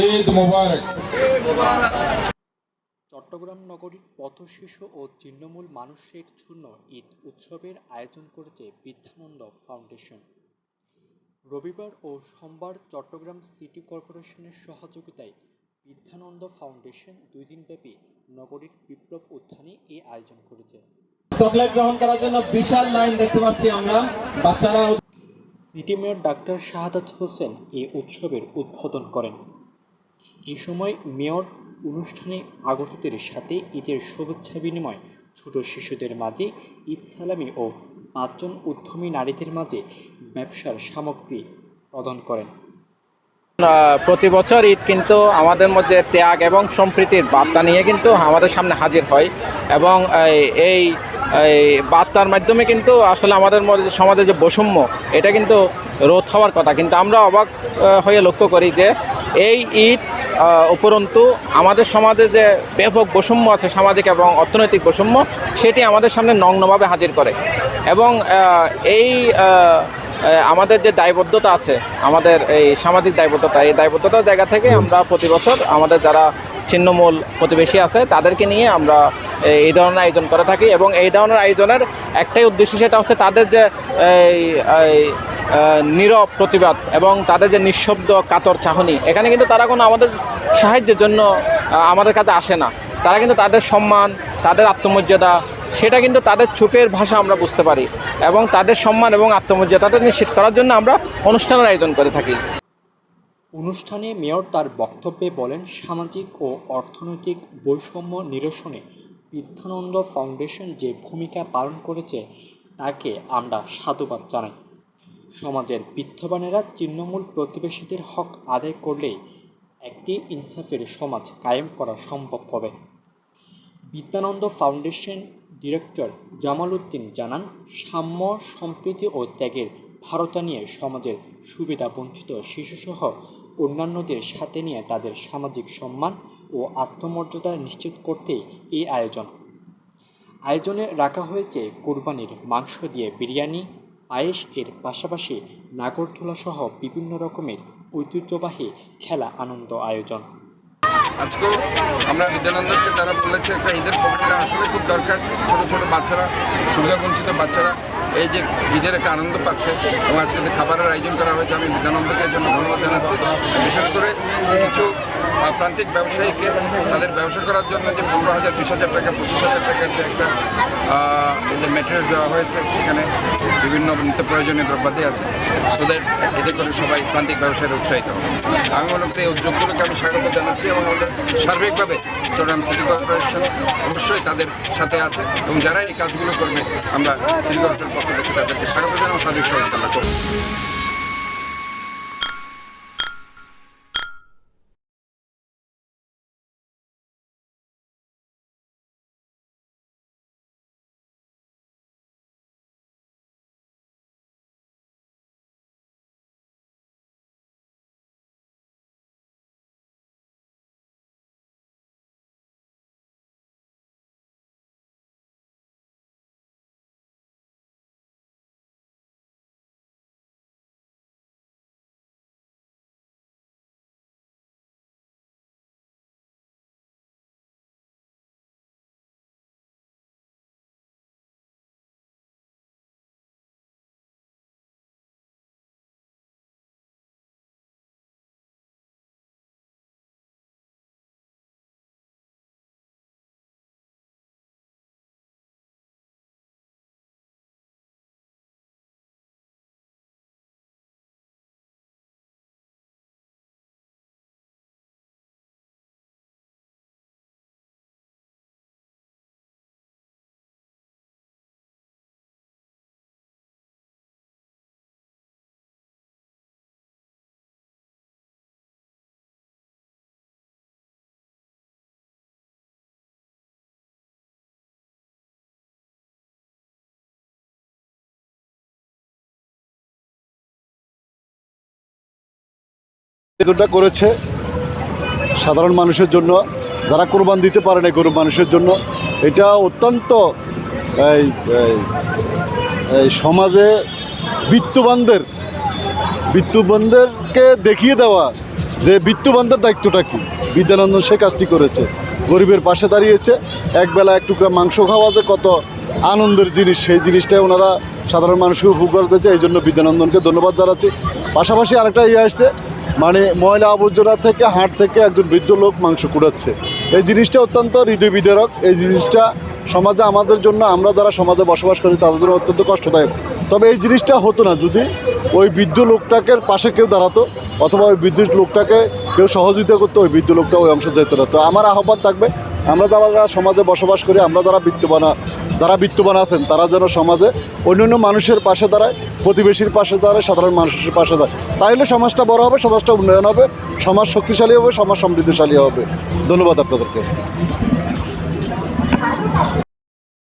ঈদ মুবারক। চট্টগ্রাম নগরীর পথশিশু ও তৃণমূল মানুষের জন্য ঈদ উৎসবের আয়োজন করেছে বিদ্যানন্দ ফাউন্ডেশন। রবিবার ও সোমবার চট্টগ্রাম সিটি কর্পোরেশনের সহযোগিতায় বিদ্যানন্দ ফাউন্ডেশন দুই দিনব্যাপী নগরীর বিপ্লব উত্থানে এই আয়োজন করেছে। চকলেট গ্রহণ করার জন্য বিশাল লাইন দেখতে পাচ্ছি আমরা। বাচ্চারা city mayor doctor Shahadat Hossain এই উৎসবের উদ্বোধন করেন। এই সময় মেয়র অনুষ্ঠানে আগতদের সাথে ঈদের শুভেচ্ছা বিনিময়, ছোট শিশুদের মাঝে ঈদ সালামি ও পাঁচজন উদ্যমী নারীদের মাঝে ব্যবসার সামগ্রী প্রদান করেন। প্রতি বছর ঈদ কিন্তু আমাদের মধ্যে ত্যাগ এবং সম্প্রীতির বার্তা নিয়ে কিন্তু আমাদের সামনে হাজির হয় এবং এই- বার্তার মাধ্যমে কিন্তু আসলে আমাদের মধ্যে সমাজে যে বৈষম্য, এটা কিন্তু রোধ হওয়ার কথা। কিন্তু আমরা অবাক হয়ে লক্ষ্য করি যে এই ঈদ উপরন্তু আমাদের সমাজে যে ব্যাপক বৈষম্য আছে সামাজিক এবং অর্থনৈতিক বৈষম্য, সেটি আমাদের সামনে নগ্নভাবে হাজির করে। এবং এই আমাদের যে দায়বদ্ধতা আছে, আমাদের এই সামাজিক দায়বদ্ধতা, এই দায়বদ্ধতার জায়গা থেকে আমরা প্রতি বছর আমাদের যারা ছিন্নমূল প্রতিবেশী আছে, তাদেরকে নিয়ে আমরা এই- ধরনের আয়োজন করে থাকি। এবং এই ধরনের আয়োজনের একটাই উদ্দেশ্য সেটা হচ্ছে তাদের যে নীরব প্রতিবাদ এবং তাদের যে নিঃশব্দ কাতর চাহনি, এখানে কিন্তু তারা কোনো আমাদের সাহায্যের জন্য আমাদের কাছে আসে না। তারা কিন্তু তাদের সম্মান, তাদের আত্মমর্যাদা, সেটা কিন্তু তাদের চোখের ভাষা আমরা বুঝতে পারি এবং তাদের সম্মান এবং আত্মমর্যাদাটা নিশ্চিত করার জন্য আমরা অনুষ্ঠানের আয়োজন করে থাকি। অনুষ্ঠানে মেয়র তার বক্তব্যে বলেন, সামাজিক ও অর্থনৈতিক বৈষম্য নিরসনে বিদ্যানন্দ ফাউন্ডেশন যে ভূমিকা পালন করেছে, তাকে আমরা সাধুবাদ জানাই। সমাজের বিত্তবানেরা তৃণমূল প্রতিবেশীদের হক আদায় করলেই একটি ইনসাফের সমাজ কায়েম করা সম্ভব হবে। বিদ্যানন্দ ফাউন্ডেশন ডিরেক্টর জামাল উদ্দিন জানান, সাম্য, সম্প্রীতি ও ত্যাগের ভারতা নিয়ে সমাজের সুবিধা বঞ্চিত শিশুসহ অন্যান্যদের সাথে নিয়ে তাদের সামাজিক সম্মান ও আত্মমর্যাদা নিশ্চিত করতেই এই আয়োজন। আয়োজনে রাখা হয়েছে কোরবানির মাংস দিয়ে বিরিয়ানি পায়েস এর পাশাপাশি নাগরদোলা সহ বিভিন্ন রকমের ঐতিহ্যবাহী খেলা আনন্দ আয়োজন। আজকেও আমরা বিদ্যানন্দকে, তারা বলেছে একটা ঈদের প্রোগ্রামটা আসলে খুব দরকার। ছোট ছোট বাচ্চারা, সুবিধাবঞ্চিত বাচ্চারা, এই যে ঈদের একটা আনন্দ পাচ্ছে এবং আজকে যে খাবারের আয়োজন করা হয়েছে, আমি বিদ্যানন্দকে জন্য ধন্যবাদ জানাচ্ছি। বিশেষ করে কিছু প্রান্তিক ব্যবসায়ীকে, তাদের ব্যবসা করার জন্য যে পনেরো হাজার, বিশ হাজার টাকা, পঁচিশ হাজার টাকার যে একটা এদের ম্যাটেরিয়ালস দেওয়া হয়েছে, সেখানে বিভিন্ন নিত্য প্রয়োজনীয় দ্রব্যাদি আছে। সোদের এতে করে সবাই প্রান্তিক ব্যবসায় উৎসাহিত হবে। আমি মনে করি এই উদ্যোগগুলোকে আমি স্বাগত জানাচ্ছি এবং সার্বিকভাবে চট্টগ্রাম সিটি কর্পোরেশন অবশ্যই তাদের সাথে আছে এবং যারা এই কাজগুলো করবে, আমরা সিটি কর্পোরেশনের পক্ষ থেকে তাদেরকে স্বাগত জানাব, সার্বিক সহযোগিতা করব। আয়োজনটা করেছে, সাধারণ মানুষের জন্য, যারা কোরবান দিতে পারে না গরিব মানুষের জন্য, এটা অত্যন্ত, এই সমাজে বিত্তবানদের, বিত্তবানদেরকে দেখিয়ে দেওয়া যে বিত্তবানদের দায়িত্বটা কি? বিদ্যানন্দন সে কাজটি করেছে। গরিবের পাশে দাঁড়িয়েছে একবেলা এক টুকরা মাংস খাওয়া যে কত আনন্দের জিনিস, সেই জিনিসটাই ওনারা সাধারণ মানুষকে উপভোগ করতেছে এই জন্য বিদ্যানন্দনকে ধন্যবাদ জানাচ্ছি। পাশাপাশি আরেকটা ইয়ে আসছে মানে ময়লা আবর্জনা থেকে হাট থেকে একজন বৃদ্ধ লোক মাংস কুড়াচ্ছে। এই জিনিসটা অত্যন্ত হৃদয় বিদারক এই জিনিসটা সমাজে আমাদের জন্য, আমরা যারা সমাজে বসবাস করি, তাদের জন্য অত্যন্ত কষ্টদায়ক। তবে এই জিনিসটা হতো না যদি ওই বৃদ্ধ লোকটাকে পাশে কেউ দাঁড়াতো, অথবা ওই বৃদ্ধ লোকটাকে কেউ সহযোগিতা করতো, ওই বৃদ্ধ লোকটা ওই অংশ যেত না। তো আমার আহ্বান থাকবে, আমরা যারা সমাজে বসবাস করি, আমরা যারা বিত্তবান যারা বিত্তবান আছেন, তারা যেন সমাজে অন্যান্য মানুষের পাশে দাঁড়ায়, প্রতিবেশীর পাশে দাঁড়ায়, সাধারণ মানুষের পাশে দাঁড়ায়। তাহলে সমাজটা বড় হবে, সমাজটা উন্নয়ন হবে, সমাজ শক্তিশালী হবে, সমাজ সমৃদ্ধশালী হবে। ধন্যবাদ আপনাদেরকে।